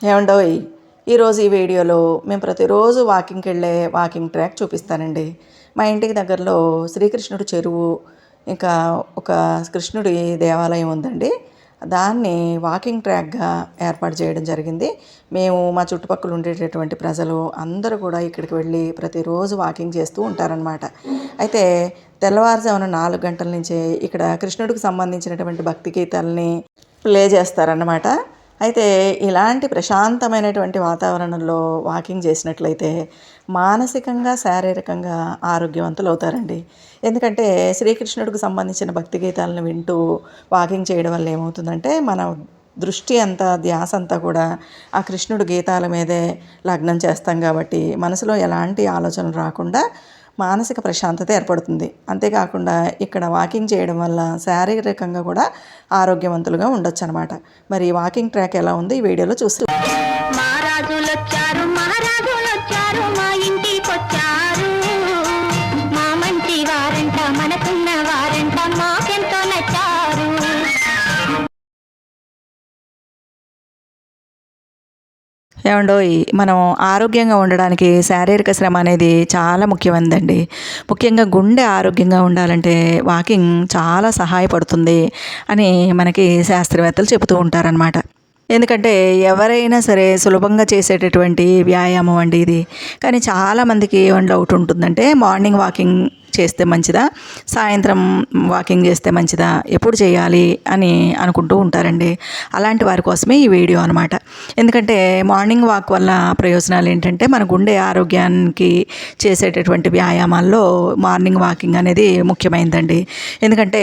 ఏమండోయ్? ఈరోజు ఈ వీడియోలో మేము ప్రతిరోజు వాకింగ్కి వెళ్ళే వాకింగ్ ట్రాక్ చూపిస్తానండి. మా ఇంటికి దగ్గరలో శ్రీకృష్ణుడు చెరువు ఇంకా ఒక కృష్ణుడి దేవాలయం ఉందండి. దాన్ని వాకింగ్ ట్రాక్గా ఏర్పాటు చేయడం జరిగింది. మేము మా చుట్టుపక్కల ఉండేటటువంటి ప్రజలు అందరూ కూడా ఇక్కడికి వెళ్ళి ప్రతిరోజు వాకింగ్ చేస్తూ ఉంటారనమాట అయితే తెల్లవారుజామున నాలుగు గంటల నుంచే ఇక్కడ కృష్ణుడికి సంబంధించినటువంటి భక్తి గీతాలని ప్లే చేస్తారన్నమాట. అయితే ఇలాంటి ప్రశాంతమైనటువంటి వాతావరణంలో వాకింగ్ చేసినట్లయితే మానసికంగా శారీరకంగా ఆరోగ్యవంతులు అవుతారండి. ఎందుకంటే శ్రీకృష్ణుడికి సంబంధించిన భక్తి గీతాలను వింటూ వాకింగ్ చేయడం వల్ల ఏమవుతుందంటే మన దృష్టి అంతా ధ్యాస అంతా కూడా ఆ కృష్ణుడు గీతాల మీదే లగ్నం చేస్తాం కాబట్టి మనసులో ఎలాంటి ఆలోచనలు రాకుండా మానసిక ప్రశాంతత ఏర్పడుతుంది. అంతేకాకుండా ఇక్కడ వాకింగ్ చేయడం వల్ల శారీరకంగా కూడా ఆరోగ్యవంతులుగా ఉండొచ్చు అనమాట మరి వాకింగ్ ట్రాక్ ఎలా ఉంది ఈ వీడియోలో చూసి ఏమండోయ్ మనం ఆరోగ్యంగా ఉండడానికి శారీరక శ్రమ అనేది చాలా ముఖ్యమైనదండి. ముఖ్యంగా గుండె ఆరోగ్యంగా ఉండాలంటే వాకింగ్ చాలా సహాయపడుతుంది అని మనకి శాస్త్రవేత్తలు చెబుతూ ఉంటారనమాట ఎందుకంటే ఎవరైనా సరే సులభంగా చేసేటటువంటి వ్యాయామం అండి ఇది. కానీ చాలామందికి ఏమైనా డౌట్ ఉంటుందంటే మార్నింగ్ వాకింగ్ చేస్తే మంచిదా? సాయంత్రం వాకింగ్ చేస్తే మంచిదా? ఎప్పుడు చేయాలి? అని అనుకుంటూ ఉంటారండి. అలాంటి వారి కోసమే ఈ వీడియో అనమాట ఎందుకంటే మార్నింగ్ వాక్ వల్ల ప్రయోజనాలు ఏంటంటే మన గుండె ఆరోగ్యానికి చేసేటటువంటి వ్యాయామాల్లో మార్నింగ్ వాకింగ్ అనేది ముఖ్యమైనదండి ఎందుకంటే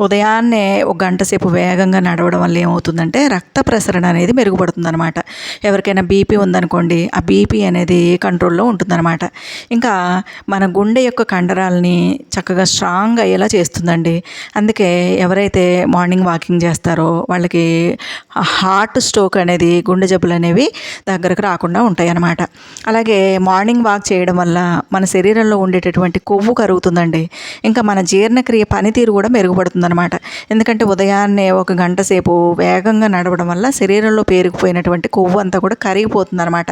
ఉదయాన్నే ఒక గంట సేపు వేగంగా నడవడం వల్ల ఏమవుతుందంటే రక్త ప్రసరణ అనేది మెరుగుపడుతుందన్నమాట. ఎవరికైనా బీపీ ఉందనుకోండి ఆ బీపీ అనేది కంట్రోల్లో ఉంటుందన్నమాట. ఇంకా మన గుండె యొక్క కండరాలని చక్కగా స్ట్రాంగ్ అయ్యేలా చేస్తుందండి. అందుకే ఎవరైతే మార్నింగ్ వాకింగ్ చేస్తారో వాళ్ళకి హార్ట్ స్ట్రోక్ అనేది గుండె జబ్బులు అనేవి దగ్గరకు రాకుండా ఉంటాయి అన్నమాట అలాగే మార్నింగ్ వాక్ చేయడం వల్ల మన శరీరంలో ఉండేటటువంటి కొవ్వు కరుగుతుందండి. ఇంకా మన జీర్ణక్రియ పనితీరు కూడా మెరుగుపడుతుందన్నమాట. ఎందుకంటే ఉదయాన్నే ఒక గంట సేపు వేగంగా నడవడం వల్ల శరీరంలో పేరుకుపోయినటువంటి కొవ్వు అంతా కూడా కరిగిపోతుందన్నమాట.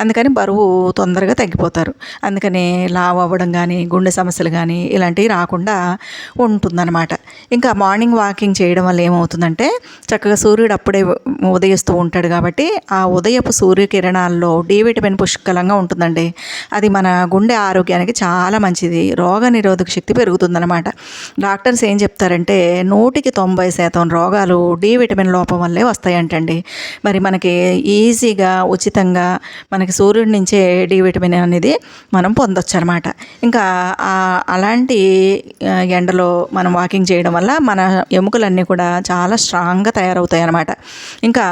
అందుకని బరువు తొందరగా తగ్గిపోతారు. అందుకని లావ్ అవ్వడం కానీ గుండె సమస్య సమస్యలు కానీ ఇలాంటివి రాకుండా ఉంటుందన్నమాట. ఇంకా మార్నింగ్ వాకింగ్ చేయడం వల్ల ఏమవుతుందంటే చక్కగా సూర్యుడు అప్పుడే ఉదయిస్తూ ఉంటాడు కాబట్టి ఆ ఉదయపు సూర్యకిరణాల్లో డి విటమిన్ పుష్కలంగా ఉంటుందండి. అది మన గుండె ఆరోగ్యానికి చాలా మంచిది. రోగ నిరోధక శక్తి పెరుగుతుందన్నమాట. డాక్టర్స్ ఏం చెప్తారంటే నూటికి తొంభై శాతం రోగాలు డి విటమిన్ లోపం వల్లే వస్తాయంటండి. మరి మనకి ఈజీగా ఉచితంగా మనకి సూర్యుడి నుంచే డి విటమిన్ అనేది మనం పొందొచ్చు అనమాట ఇంకా ఆ- అలాంటి ఎండలో మనం వాకింగ్ చేయడం వల్ల మన ఎముకలన్నీ కూడా చాలా స్ట్రాంగ్గా తయారవుతాయి అన్నమాట ఇంకా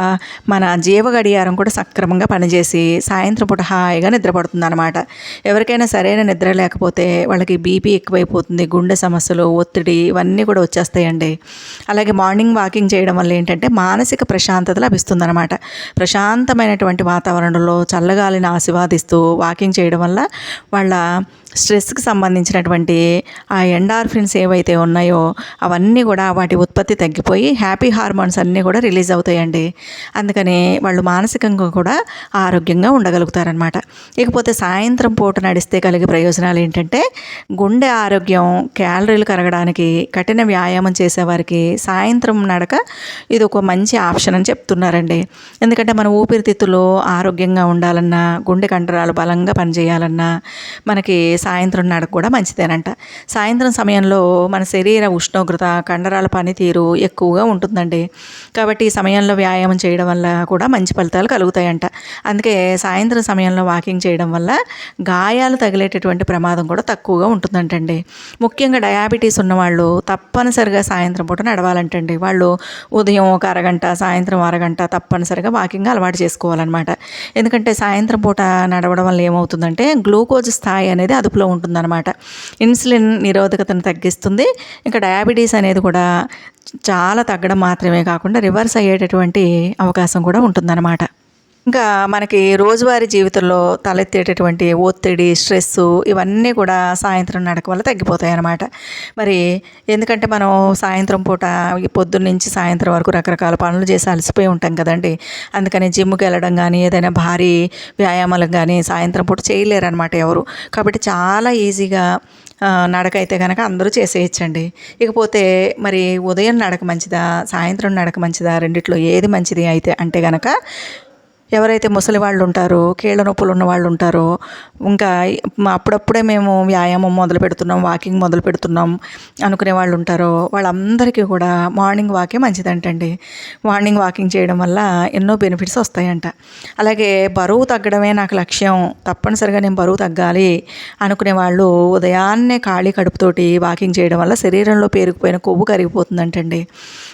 మన జీవ గడియారం కూడా సక్రమంగా పనిచేసి సాయంత్రం పూట హాయిగా నిద్రపడుతుంది అనమాట ఎవరికైనా సరైన నిద్ర లేకపోతే వాళ్ళకి బీపీ ఎక్కువైపోతుంది గుండె సమస్యలు ఒత్తిడి ఇవన్నీ కూడా వచ్చేస్తాయండి. అలాగే మార్నింగ్ వాకింగ్ చేయడం వల్ల ఏంటంటే మానసిక ప్రశాంతత లభిస్తుందన్నమాట. ప్రశాంతమైనటువంటి వాతావరణంలో చల్లగాలిని ఆశీర్వాదిస్తూ వాకింగ్ చేయడం వల్ల వాళ్ళ స్ట్రెస్కి సంబంధించినటువంటి ఆ ఎండార్ఫిన్స్ ఏవైతే ఉన్నాయో అవన్నీ కూడా వాటి ఉత్పత్తి తగ్గిపోయి హ్యాపీ హార్మోన్స్ అన్నీ కూడా రిలీజ్ అవుతాయండి. అందుకని వాళ్ళు మానసికంగా కూడా ఆరోగ్యంగా ఉండగలుగుతారనమాట ఇకపోతే సాయంత్రం పూట నడిస్తే కలిగే ప్రయోజనాలు ఏంటంటే గుండె ఆరోగ్యం క్యాలరీలు కరగడానికి కఠిన వ్యాయామం చేసేవారికి సాయంత్రం నడక ఇది ఒక మంచి ఆప్షన్ అని చెప్తున్నారండి. ఎందుకంటే మన ఊపిరితిత్తులు ఆరోగ్యంగా ఉండాలన్నా గుండె కండరాలు బలంగా పనిచేయాలన్నా మనకి సాయంత్రం నడక కూడా మంచిదేనంట. సాయంత్రం సమయంలో మన శరీర ఉష్ణోగ్రత కండరాల పనితీరు ఎక్కువగా ఉంటుందండి. కాబట్టి ఈ సమయంలో వ్యాయామం చేయడం వల్ల కూడా మంచి ఫలితాలు కలుగుతాయంట. అందుకే సాయంత్రం సమయంలో వాకింగ్ చేయడం వల్ల గాయాలు తగిలేటటువంటి ప్రమాదం కూడా తక్కువగా ఉంటుందంటండి. ముఖ్యంగా డయాబెటీస్ ఉన్నవాళ్ళు తప్పనిసరిగా సాయంత్రం పూట నడవాలంటండి. వాళ్ళు ఉదయం ఒక అరగంట సాయంత్రం అరగంట తప్పనిసరిగా వాకింగ్ అలవాటు చేసుకోవాలన్నమాట. ఎందుకంటే సాయంత్రం పూట నడవడం వల్ల ఏమవుతుందంటే గ్లూకోజ్ స్థాయి అనేది అదుపు గ్రూప్లో ఉంటుందన్నమాట. ఇన్సులిన్ నిరోధకతను తగ్గిస్తుంది. ఇంకా డయాబెటీస్ అనేది కూడా చాలా తగ్గడం మాత్రమే కాకుండా రివర్స్ అయ్యేటటువంటి అవకాశం కూడా ఉంటుందన్నమాట. ఇంకా మనకి రోజువారీ జీవితంలో తలెత్తేటటువంటి ఒత్తిడి స్ట్రెస్ ఇవన్నీ కూడా సాయంత్రం నడక వల్ల తగ్గిపోతాయి అన్నమాట మరి ఎందుకంటే మనం సాయంత్రం పూట ఈ పొద్దున్న నుంచి సాయంత్రం వరకు రకరకాల పనులు చేసి అలసిపోయి ఉంటాం కదండి. అందుకని జిమ్కి వెళ్ళడం కానీ ఏదైనా భారీ వ్యాయామాలకు కానీ సాయంత్రం పూట చేయలేరు అనమాట ఎవరు. కాబట్టి చాలా ఈజీగా నడక అయితే కనుక అందరూ చేసేయచ్చండి. ఇకపోతే మరి ఉదయం నడక మంచిదా సాయంత్రం నడక మంచిదా రెండిట్లో ఏది మంచిది అయితే అంటే కనుక ఎవరైతే ముసలి వాళ్ళు ఉంటారో కీళ్ళ నొప్పులు ఉన్న వాళ్ళు ఉంటారో ఇంకా అప్పుడప్పుడే మేము వ్యాయామం మొదలు పెడుతున్నాం వాకింగ్ మొదలు పెడుతున్నాం అనుకునే వాళ్ళు ఉంటారో వాళ్ళందరికీ కూడా మార్నింగ్ వాకే మంచిదంటండి. మార్నింగ్ వాకింగ్ చేయడం వల్ల ఎన్నో బెనిఫిట్స్ వస్తాయంట. అలాగే బరువు తగ్గడమే నాకు లక్ష్యం. తప్పనిసరిగా నేను బరువు తగ్గాలి అనుకునే వాళ్ళు ఉదయాన్నే ఖాళీ కడుపుతోటి వాకింగ్ చేయడం వల్ల శరీరంలో పేరుకుపోయిన కొవ్వు కరిగిపోతుందంటండి.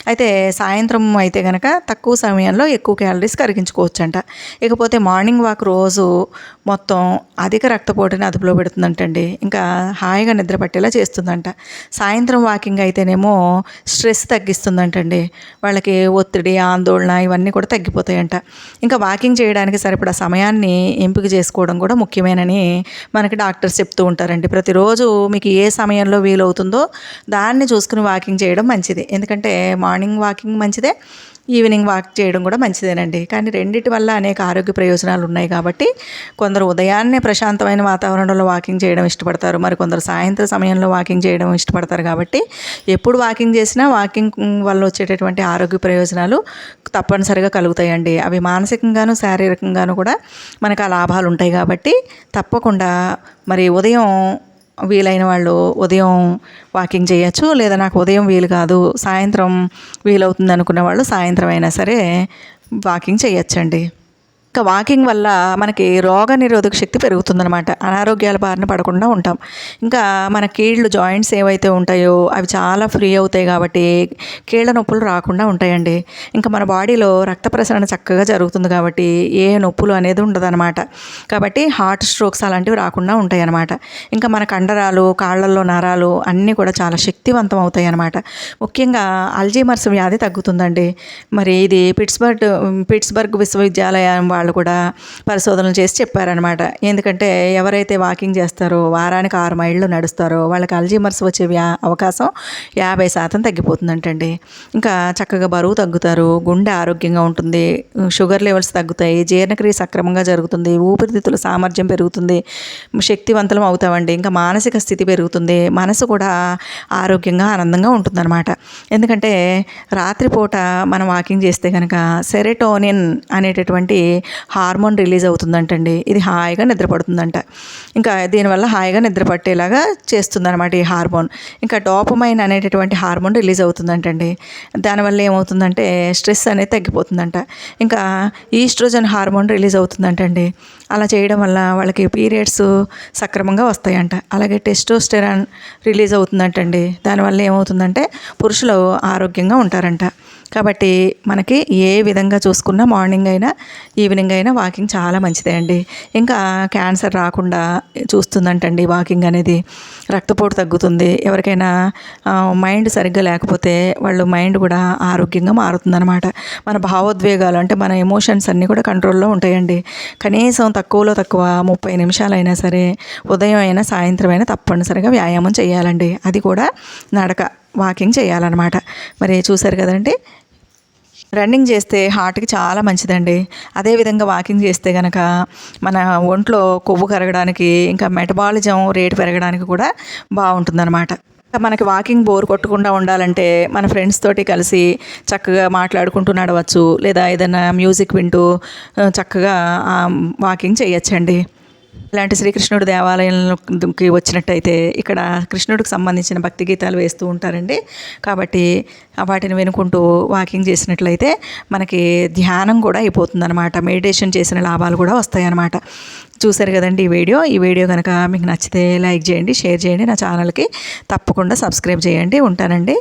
అయితే సాయంత్రం అయితే కనుక తక్కువ సమయంలో ఎక్కువ క్యాలరీస్ కరిగించుకోవచ్చంట. ఇకపోతే మార్నింగ్ వాక్ రోజు మొత్తం అధిక రక్తపోటుని అదుపులో పెడుతుందంటండి. ఇంకా హాయిగా నిద్ర పట్టేలా చేస్తుందంట. సాయంత్రం వాకింగ్ అయితేనేమో స్ట్రెస్ తగ్గిస్తుందంటండి. వాళ్ళకి ఒత్తిడి ఆందోళన ఇవన్నీ కూడా తగ్గిపోతాయంట. ఇంకా వాకింగ్ చేయడానికి సరిపడా సమయాన్ని ఎంపిక చేసుకోవడం కూడా ముఖ్యమేనని మనకి డాక్టర్స్ చెప్తూ ఉంటారండి. ప్రతిరోజు మీకు ఏ సమయంలో వీలవుతుందో దాన్ని చూసుకుని వాకింగ్ చేయడం మంచిది. ఎందుకంటే మా మార్నింగ్ వాకింగ్ మంచిదే ఈవినింగ్ వాక్ చేయడం కూడా మంచిదేనండి. కానీ రెండిటి వల్ల అనేక ఆరోగ్య ప్రయోజనాలు ఉన్నాయి కాబట్టి కొందరు ఉదయాన్నే ప్రశాంతమైన వాతావరణంలో వాకింగ్ చేయడం ఇష్టపడతారు మరి కొందరు సాయంత్రం సమయంలో వాకింగ్ చేయడం ఇష్టపడతారు కాబట్టి ఎప్పుడు వాకింగ్ చేసినా వాకింగ్ వల్ల వచ్చేటటువంటి ఆరోగ్య ప్రయోజనాలు తప్పనిసరిగా కలుగుతాయండి. అవి మానసికంగాను శారీరకంగాను కూడా మనకు ఆ లాభాలు ఉంటాయి కాబట్టి తప్పకుండా మరి ఉదయం వీలైన వాళ్ళు ఉదయం వాకింగ్ చేయొచ్చు లేదా నాకు ఉదయం వీలు కాదు సాయంత్రం వీలవుతుంది అనుకున్న వాళ్ళు సాయంత్రం అయినా సరే వాకింగ్ చేయొచ్చండి. ఇంకా వాకింగ్ వల్ల మనకి రోగ నిరోధక శక్తి పెరుగుతుందనమాట అనారోగ్యాల బారిన పడకుండా ఉంటాం. ఇంకా మన కీళ్ళు జాయింట్స్ ఏవైతే ఉంటాయో అవి చాలా ఫ్రీ అవుతాయి కాబట్టి కీళ్ళ నొప్పులు రాకుండా ఉంటాయండి. ఇంకా మన బాడీలో రక్త ప్రసరణ చక్కగా జరుగుతుంది కాబట్టి ఏ నొప్పులు అనేది ఉండదన్నమాట. కాబట్టి హార్ట్ స్ట్రోక్స్ అలాంటివి రాకుండా ఉంటాయి అన్నమాట ఇంకా మన కండరాలు కాళ్ళల్లో నరాలు అన్నీ కూడా చాలా శక్తివంతం అవుతాయి అన్నమాట ముఖ్యంగా అల్జీమర్స్ వ్యాధి తగ్గుతుందండి. మరి ఇది పిట్స్బర్గ్ పిట్స్బర్గ్ విశ్వవిద్యాలయం వాళ్ళు కూడా పరిశోధనలు చేసి చెప్పారనమాట ఎందుకంటే ఎవరైతే వాకింగ్ చేస్తారో వారానికి ఆరు మైళ్ళు నడుస్తారో వాళ్ళకి అల్జీమర్స్ వచ్చే వ్యా అవకాశం యాభై శాతం తగ్గిపోతుందంటండి. ఇంకా చక్కగా బరువు తగ్గుతారు గుండె ఆరోగ్యంగా ఉంటుంది షుగర్ లెవెల్స్ తగ్గుతాయి జీర్ణక్రియ సక్రమంగా జరుగుతుంది ఊపిరితిత్తుల సామర్థ్యం పెరుగుతుంది శక్తివంతులం అవుతామండి ఇంకా మానసిక స్థితి పెరుగుతుంది మనసు కూడా ఆరోగ్యంగా ఆనందంగా ఉంటుందన్నమాట. ఎందుకంటే రాత్రిపూట మనం వాకింగ్ చేస్తే కనుక సెరెటోనిన్ అనేటటువంటి హార్మోన్ రిలీజ్ అవుతుందంటండి. ఇది హాయిగా నిద్రపడుతుందంట. ఇంకా దీనివల్ల హాయిగా నిద్ర పట్టేలాగా చేస్తుందన్నమాట ఈ హార్మోన్. ఇంకా డోపమైన్ అనేటటువంటి హార్మోన్ రిలీజ్ అవుతుందంటండి. దానివల్ల ఏమవుతుందంటే స్ట్రెస్ అనేది తగ్గిపోతుందంట. ఇంకా ఈస్ట్రోజన్ హార్మోన్ రిలీజ్ అవుతుందంటండి. అలా చేయడం వల్ల వాళ్ళకి పీరియడ్స్ సక్రమంగా వస్తాయంట. అలాగే టెస్టోస్టెరాన్ రిలీజ్ అవుతుందంటండి. దానివల్ల ఏమవుతుందంటే పురుషులు ఆరోగ్యంగా ఉంటారంట. కాబట్టి మనకి ఏ విధంగా చూసుకున్నా మార్నింగ్ అయినా ఈవినింగ్ అయినా వాకింగ్ చాలా మంచిదే అండి ఇంకా క్యాన్సర్ రాకుండా చూస్తుందంటండి వాకింగ్ అనేది. రక్తపోటు తగ్గుతుంది. ఎవరికైనా మైండ్ సరిగ్గా లేకపోతే వాళ్ళు మైండ్ కూడా ఆరోగ్యంగా మారుతుందన్నమాట. మన భావోద్వేగాలు అంటే మన ఎమోషన్స్ అన్నీ కూడా కంట్రోల్లో ఉంటాయండి. కనీసం తక్కువలో తక్కువ ముప్పై నిమిషాలైనా సరే ఉదయం అయినా సాయంత్రం అయినా తప్పనిసరిగా వ్యాయామం చేయాలండి. అది కూడా నడక వాకింగ్ చేయాలన్నమాట. మరి చూసారు కదండి? రన్నింగ్ చేస్తే హార్ట్కి చాలా మంచిదండి. అదేవిధంగా వాకింగ్ చేస్తే కనుక మన ఒంట్లో కొవ్వు కరగడానికి ఇంకా మెటబాలిజం రేటు పెరగడానికి కూడా బాగుంటుందన్నమాట. మనకి వాకింగ్ బోర్ కొట్టకుండా ఉండాలంటే మన ఫ్రెండ్స్ తోటి కలిసి చక్కగా మాట్లాడుకుంటూ నడవచ్చు లేదా ఏదైనా మ్యూజిక్ వింటూ చక్కగా వాకింగ్ చేయొచ్చండి. ఇలాంటి శ్రీకృష్ణుడు దేవాలయంకి వచ్చినట్టయితే ఇక్కడ కృష్ణుడికి సంబంధించిన భక్తి గీతాలు వేస్తూ ఉంటారండి. కాబట్టి వాటిని వినుకుంటూ వాకింగ్ చేసినట్లయితే మనకి ధ్యానం కూడా అయిపోతుందన్నమాట. మెడిటేషన్ చేసిన లాభాలు కూడా వస్తాయన్నమాట. చూశారు కదండి ఈ వీడియో? ఈ వీడియో కనుక మీకు నచ్చితే లైక్ చేయండి షేర్ చేయండి. నా ఛానల్కి తప్పకుండా సబ్స్క్రైబ్ చేయండి. ఉంటానండి.